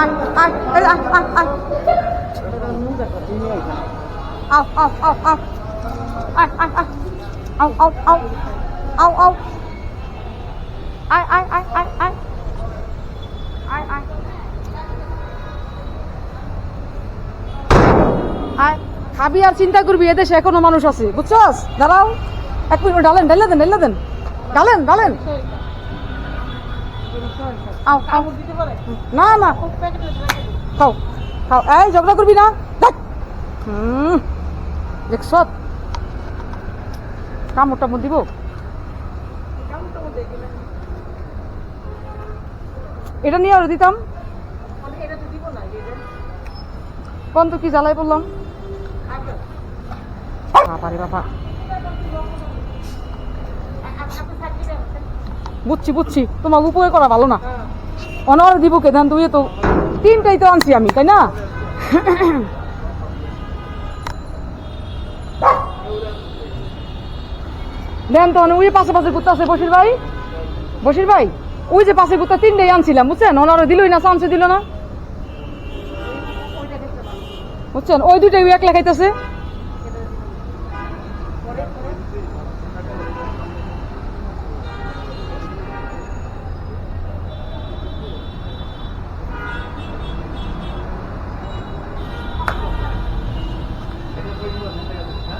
আয় আয় আয় আয় আয় আও আও খাবি আর চিন্তা করবি এদেশে এখনও মানুষ আছে। বুঝছ দাঁড়াও। এক মিনিট ঢালেন ঢেলে দেন ঢেলে দেন ঢালেন ঢালেন না না। খাও খাও। এই ঝগড়া করবি না। হুম। দেখছ কামড় টামড় দিব। এটা নিয়ে আর দিতাম। কোন তো কি জ্বালাই পড়লাম বাবারে বাবা। বুঝছি বুঝছি। তোমার উপরে করা ভালো না। অনার দিব কে? দেন তুই তো তিনটাই তো আনছি আমি, তাই না? দেন তো ওই পাশে পাশে কুত্তা আছে বসির ভাই। বসির ভাই, ওই যে পাশে কুত্তা তিনটাই আনছিলাম, বুঝছেন? ওনারা দিলই না, চান্সে দিল না। বুঝছেন? ওই দুটাই এক লেখাইতেছে